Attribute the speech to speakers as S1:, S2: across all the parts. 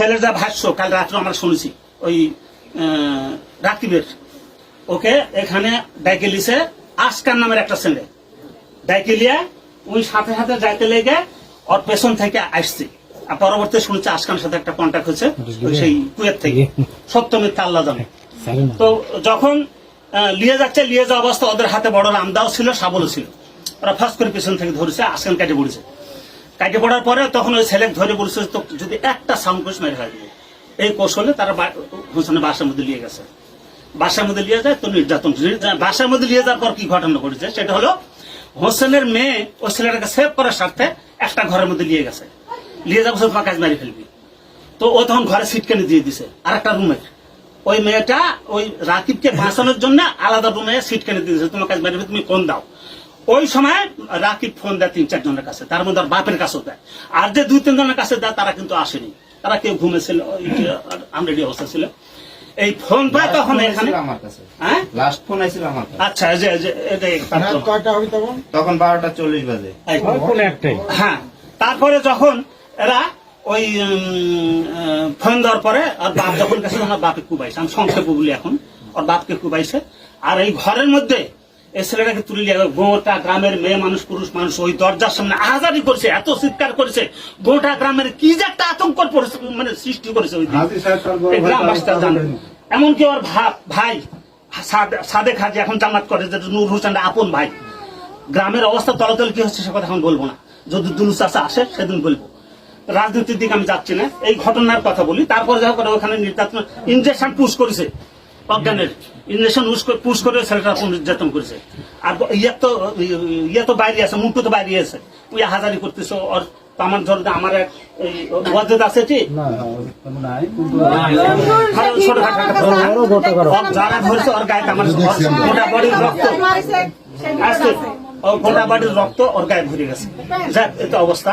S1: ছেলের যা ভাষ্য, কাল রাত্রে আমরা শুনেছি, ওই রাকিবের। ওকে, এখানে ডাইকে লিছে আসকার নামের একটা ছেলে। ডাইকে লিয়ে ওই সাথে সাথে যাইতে লেগে ওর পেছন থেকে আসছে। আর পরবর্তী শুনছে আসকানের সাথে একটা কন্ট্যাক্ট হয়েছে, ওই সেই কুয়েত থেকে। সপ্তমীর আল্লাহ জানে। তো যখন লিয়ে যাচ্ছে, লিয়ে যাওয়া অবস্থা ওদের হাতে বড় রামদাও ছিল, সাবলও ছিল। ওরা ফার্স্ট করে পেছন থেকে ধরেছে আসকান কাটে পড়েছে। কাটে পড়ার পরে তখন ওই ছেলে ধরে বলছে যদি একটা কোষ মেরে ফেলবে এই কৌশলে তারা হোসেনের বাসার মধ্যে নিয়ে গেছে। বাসার মধ্যে নিয়ে যায় তো নির্যাতন। বাসার মধ্যে নিয়ে যাওয়ার পর কি ঘটনা ঘটেছে? সেটা হলো হোসেনের মেয়ে ও ছেলেটাকে সেভ করার স্বার্থে একটা ঘরের মধ্যে নিয়ে গেছে। নিয়ে যাব তোমার কাজ মারি ফেলবি। তো ও তখন ঘরে সিটকানি দিয়ে দিছে আর একটা রুমের ওই মেয়েটা ওই রাকিবকে বাঁচানোর জন্য আলাদা রুমে সিটকানি দিয়ে দিছে, তোমার কাজ মারি তুমি কোন দাও? ওই সময় রাকিব ফোন দেয় তিন চারজনের কাছে। তার মধ্যে বাপের কাছেও দেয়। আর যে দুই তিনজনের কাছে দেয় তারা কিন্তু আসেনি। তারা কেউ ঘুমেছিল আমরেডি অবস্থা ছিল। এই ফোন পায় তখন এখানে?
S2: আমার কাছে।
S1: হ্যাঁ?
S2: লাস্ট ফোন আইছিল আমার কাছে।
S1: আচ্ছা যে
S3: কয়টা হবে তখন?
S2: তখন বারোটা চল্লিশ বাজে।
S1: এই। হ্যাঁ। তারপরে যখন এরা ওই উম, ফোন দেওয়ার পরে আর বাপ যখন গেছে আমার বাপে কুবাইছে। আমি সংক্ষেপে বলি এখন। ওর বাপকে কুবাইছে। আর এই ঘরের মধ্যে এই ছেলেটাকে তুলে নিয়ে গেল। গোটা গ্রামের মেয়ে মানুষ পুরুষ মানুষ ওই দরজার সামনে আহাজারি করেছে এত চিৎকার করেছে গোটা গ্রামের কি যে একটা আতঙ্ক মানে সৃষ্টি করেছে ওই এমনকি ওর ভাই সাদে- সাদেক হাজি এখন জামাত করে যে নূর হোসেন আপন ভাই। গ্রামের অবস্থা তলতল কি হচ্ছে সে কথা এখন বলব না। যদি দুলু চাষা আসে সেদিন বলব। রাজনীতির দিকে আমি যাচ্ছি না। এই ঘটনার কথা বলি তারপরে যা করে ওখানে নির্যাতন ইঞ্জেকশন পুশ করেছে। অজ্ঞানের ইঞ্জেকশন পুশ করে ছেলেটা নির্যাতন করেছে আর ইয়ে তো ইয়ে তো বাইরে আছে মুটু তো বাইরে আছে ওই হাজারি করতেছে ওর আমার ধর আমার এক ওয়াজেদ আছে কি। ওর যারা ধরেছে ওর গায়ে আমার ওর গোটা বডির রক্ত আসছে ও গোটা বাড়ির রক্ত ওর গায়ে ভরে গেছে যাক এটা অবস্থা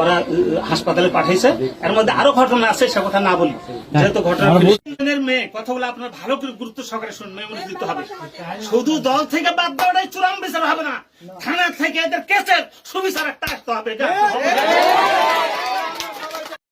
S1: ওরা হাসপাতালে পাঠাইছে। এর মধ্যে আরও ঘটনা আছে সে কথা না বলি। যেহেতু ঘটনা মেয়ে কথাগুলো আপনার ভালো করে গুরুত্ব সহকারে শুনবে দিতে হবে। শুধু দল থেকে বাদ দেওয়াটাই চূড়ান্ত বিচার হবে না। থানা থেকে এদের কেসের সুবিচার একটা আসতে হবে।